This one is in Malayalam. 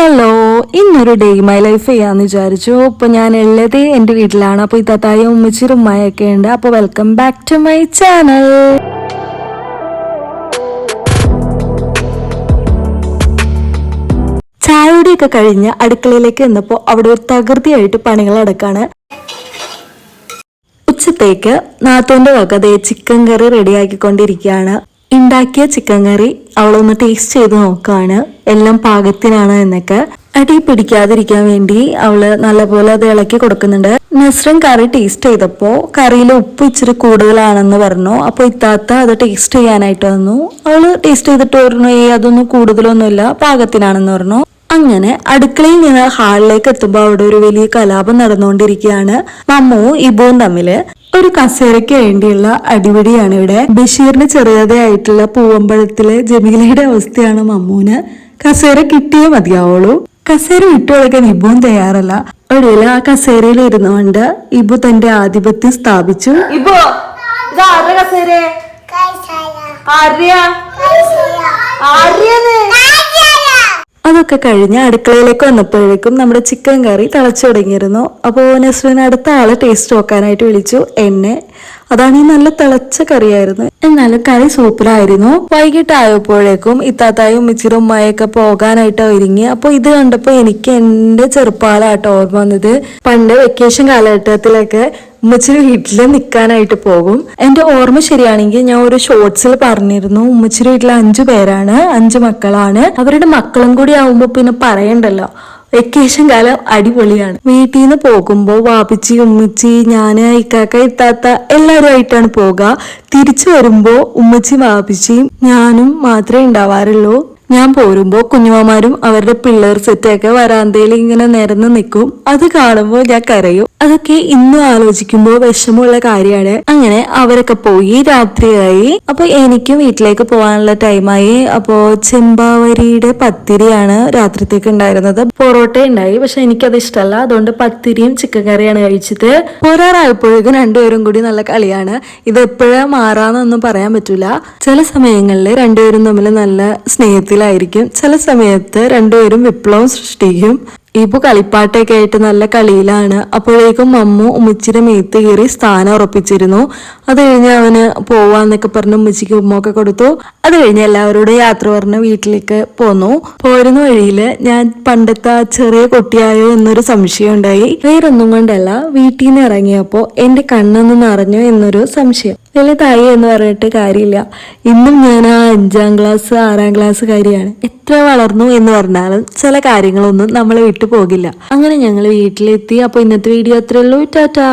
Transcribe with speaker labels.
Speaker 1: ഹലോ ഇന്നൊരു ഡേ മൈ ലൈഫ് ചെയ്യാന്ന് വിചാരിച്ചു. ഇപ്പൊ ഞാൻ ഉള്ളത് എന്റെ വീട്ടിലാണ്. അപ്പൊ ഇത്താത്തായ ഉമ്മച്ചിരും ഉമ്മയൊക്കെ ഉണ്ട്. അപ്പൊ welcome back to my channel ചായയുടെയൊക്കെ കഴിഞ്ഞ് അടുക്കളയിലേക്ക് വന്നപ്പോൾ അവിടെ ഒരു തകൃതിയായിട്ട് പണികൾ അടക്കാണ് ഉച്ചത്തേക്ക് നാത്തോന്റെ വക ചിക്കൻ കറി റെഡിയാക്കിക്കൊണ്ടിരിക്കുകയാണ് ഉണ്ടാക്കിയ ചിക്കൻ കറി അവളൊന്ന് ടേസ്റ്റ് ചെയ്ത് നോക്കാണ്. എല്ലാം പാകത്തിനാണ് എന്നൊക്കെ. അടി പിടിക്കാതിരിക്കാൻ വേണ്ടി അവൾ നല്ലപോലെ അത് ഇളക്കി കൊടുക്കുന്നുണ്ട്. നസ്രൻ കറി ടേസ്റ്റ് ചെയ്തപ്പോ കറിയിൽ ഉപ്പ് ഇച്ചിരി കൂടുതലാണെന്ന് പറഞ്ഞു. അപ്പൊ ഇത്താത്ത അത് ടേസ്റ്റ് ചെയ്യാനായിട്ട് വന്നു. അവൾ ടേസ്റ്റ് ചെയ്തിട്ട് പറഞ്ഞു ഏ അതൊന്നും കൂടുതലൊന്നുമില്ല പാകത്തിനാണെന്ന് പറഞ്ഞു. അങ്ങനെ അടുക്കളയിൽ നിന്ന് ഹാളിലേക്ക് എത്തുമ്പോൾ അവിടെ ഒരു വലിയ കലാപം നടന്നുകൊണ്ടിരിക്കുകയാണ്. മമ്മുവും ഇബുവും തമ്മിൽ. ഒരു കസേരയ്ക്ക് വേണ്ടിയുള്ള അടിപിടിയാണ് ഇവിടെ. ബഷീറിന് ചെറിയതായിട്ടുള്ള പൂവമ്പഴത്തിലെ ജമീലയുടെ അവസ്ഥയാണ് മമ്മൂന്. കസേര കിട്ടിയേ മതിയാവുള്ളൂ. കസേര വിട്ടുകൊടുക്കാൻ ഇബുവും തയ്യാറല്ല. ഒടുവിൽ ആ കസേരയിൽ ഇരുന്നുകൊണ്ട് ഇബു തന്റെ ആധിപത്യം സ്ഥാപിച്ചു.
Speaker 2: ഇബോ കസേര?
Speaker 1: അതൊക്കെ കഴിഞ്ഞ് അടുക്കളയിലേക്ക് വന്നപ്പോഴേക്കും നമ്മുടെ ചിക്കൻ കറി തിളച്ചു തുടങ്ങിയിരുന്നു. അപ്പോൾ നസ്രീൻ അടുത്ത ആളെ ടേസ്റ്റ് നോക്കാനായിട്ട് വിളിച്ചു. എന്നെ അതാണ് ഈ നല്ല തിളച്ച കറിയായിരുന്നു. എന്നാലും കറി സൂപ്പറായിരുന്നു വൈകിട്ടായപ്പോഴേക്കും ഇത്താത്തായും ഉമ്മിച്ചിരും ഉമ്മയൊക്കെ പോകാനായിട്ട് ഒരുങ്ങി. അപ്പോൾ ഇത് കണ്ടപ്പോൾ എനിക്ക് എന്റെ ചെറുപ്പകാലമായിട്ട് ഓർമ്മ വന്നത്. പണ്ട് വെക്കേഷൻ കാലഘട്ടത്തിലൊക്കെ ഉമ്മച്ചിരി വീട്ടിൽ നിൽക്കാനായിട്ട് പോകും. എന്റെ ഓർമ്മ ശരിയാണെങ്കിൽ ഞാൻ ഒരു ഷോർട്സിൽ പറഞ്ഞിരുന്നു. ഉമ്മച്ചിരി വീട്ടിൽ അഞ്ചു പേരാണ് അഞ്ചു മക്കളാണ്. അവരുടെ മക്കളും കൂടി ആവുമ്പോ പിന്നെ പറയണ്ടല്ലോ. വെക്കേഷൻ കാലം അടിപൊളിയാണ്. വീട്ടിൽ നിന്ന് പോകുമ്പോൾ വാപ്പിച്ചി ഉമ്മച്ചി ഞാൻ ഇക്കാക്ക ഇത്താത്ത എല്ലാവരുമായിട്ടാണ് പോകുക തിരിച്ചു വരുമ്പോൾ ഉമ്മച്ചി വാപ്പിച്ചിയും ഞാനും മാത്രമേ ഉണ്ടാവാറുള്ളൂ. ഞാൻ പോരുമ്പോൾ കുഞ്ഞുമാമാരും അവരുടെ പിള്ളേർ സെറ്റൊക്കെ വരാന്തയിൽ ഇങ്ങനെ നിരന്ന് നിൽക്കും അത് കാണുമ്പോൾ ഞാൻ കരയും. അതൊക്കെ ഇന്നും ആലോചിക്കുമ്പോൾ വിഷമമുള്ള കാര്യമാണ്. അങ്ങനെ അവരൊക്കെ പോയി രാത്രിയായി. അപ്പൊ എനിക്കും വീട്ടിലേക്ക് പോകാനുള്ള ടൈമായി. അപ്പോ ചെമ്പാവരിയുടെ പത്തിരിയാണ് രാത്രിത്തേക്ക് ഉണ്ടായിരുന്നത്. പൊറോട്ട ഉണ്ടായി. പക്ഷെ എനിക്കത് ഇഷ്ടമല്ല അതുകൊണ്ട് പത്തിരിയും ചിക്കൻ കറിയാണ് കഴിച്ചത്. പോരാറായപ്പോഴേക്കും രണ്ടുപേരും കൂടി നല്ല കളിയാണ്. ഇത് എപ്പോഴാ മാറാന്നൊന്നും പറയാൻ പറ്റൂല. ചില സമയങ്ങളിൽ രണ്ടുപേരും തമ്മിൽ നല്ല സ്നേഹത്തിലായിരിക്കും ചില സമയത്ത് രണ്ടുപേരും വിപ്ലവം സൃഷ്ടിക്കും. ഇപ്പൊ കളിപ്പാട്ടൊക്കെ ആയിട്ട് നല്ല കളിയിലാണ്. അപ്പോഴേക്കും മമ്മു ഉമ്മച്ചിയുടെ മേത്ത് കയറി സ്ഥാനം ഉറപ്പിച്ചിരുന്നു. അത് കഴിഞ്ഞ് അവന് പോവാന്നൊക്കെ പറഞ്ഞ് ഉമ്മച്ചിക്ക് ഉമ്മൊക്കെ കൊടുത്തു. അത് കഴിഞ്ഞ് എല്ലാവരോടും യാത്ര പറഞ്ഞ് വീട്ടിലേക്ക് പോന്നു. പോരുന്ന വഴിയിൽ ഞാൻ പണ്ടത്തെ ചെറിയ കുട്ടിയായോ എന്നൊരു സംശയം ഉണ്ടായി. വേറൊന്നും കൊണ്ടല്ല വീട്ടിൽ നിന്ന് ഇറങ്ങിയപ്പോ എന്റെ കണ്ണെന്ന് നിറഞ്ഞു എന്നൊരു സംശയം. വലുതായി എന്ന് പറഞ്ഞിട്ട് കാര്യമില്ല. ഇന്നും ഞാൻ ആ അഞ്ചാം ക്ലാസ് ആറാം ക്ലാസ് കാര്യമാണ് എത്ര വളർന്നു എന്ന് പറഞ്ഞാലും ചില കാര്യങ്ങളൊന്നും നമ്മളെ വിട്ടു പോകില്ല. അങ്ങനെ ഞങ്ങൾ വീട്ടിലെത്തി. അപ്പോൾ ഇന്നത്തെ വീഡിയോ അത്രേ ഉള്ളൂ. ടാറ്റാ.